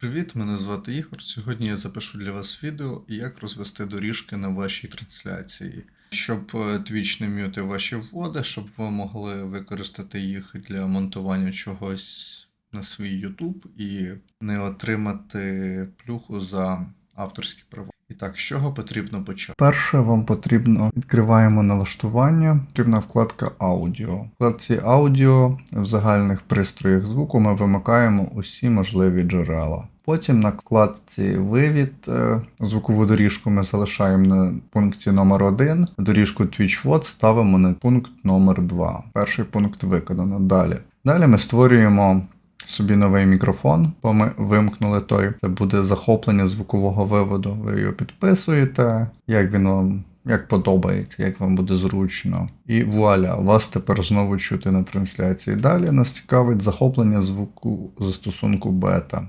Привіт, мене звати Ігор. Сьогодні я запишу для вас відео, як розвести доріжки на вашій трансляції, щоб е, Twitch не м'ютив ваші вводи, щоб ви могли використати їх для монтування чогось на свій YouTube і не отримати плюху за авторські права. І так, з чого потрібно почати? Перше, вам потрібно відкриваємо налаштування. Потрібна вкладка аудіо. Вкладці аудіо в загальних пристроях звуку ми вимикаємо усі можливі джерела. Потім на вкладці вивід е, звукову доріжку ми залишаємо на пункті номер 1 доріжку TwitchWod ставимо на пункт номер 2 Перший пункт виконано. Далі. Далі ми створюємо собі новий мікрофон, бо ми вимкнули той. Це буде захоплення звукового виводу. Ви його підписуєте, як він вам. Як подобається, як вам буде зручно. І вуаля, вас тепер знову чути на трансляції. Далі нас цікавить захоплення звуку застосунку бета.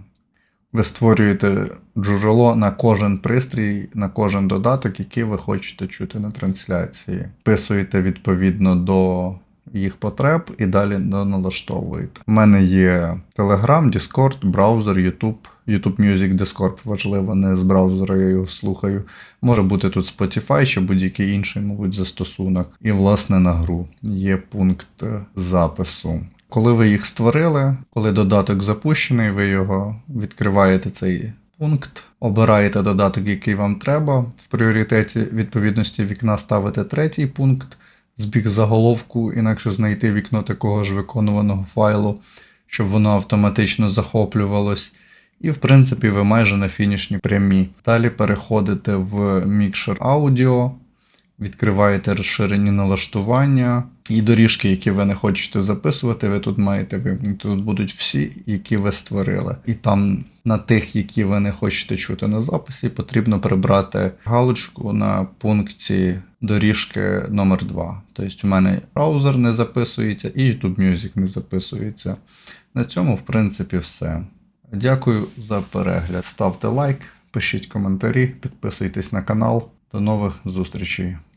Ви створюєте джерело на кожен пристрій, на кожен додаток, який ви хочете чути на трансляції. Вписуєте відповідно до їх потреб і далі налаштовуєте. У мене є Telegram, Discord, браузер, YouTube. YouTube Music Discord важливо, не з браузера я його слухаю. Може бути тут Spotify чи будь-який інший, мабуть, застосунок. І, власне, на гру є пункт е, запису. Коли ви їх створили, коли додаток запущений, ви його відкриваєте цей пункт, обираєте додаток, який вам треба. В пріоритеті відповідності вікна ставите третій пункт, збіг заголовку, інакше знайти вікно такого ж виконуваного файлу, щоб воно автоматично захоплювалось. І, в принципі, ви майже на фінішній прямі. Далі переходите в мікшер аудіо, відкриваєте розширені налаштування і доріжки, які ви не хочете записувати, ви тут маєте вимкнути. Тут будуть всі, які ви створили. І там на тих, які ви не хочете чути на записі, потрібно прибрати галочку на пункті доріжки номер 2 Тобто у мене браузер не записується і YouTube Music не записується. На цьому, в принципі, все. Дякую за перегляд. Ставте лайк, пишіть коментарі, підписуйтесь на канал. До нових зустрічей.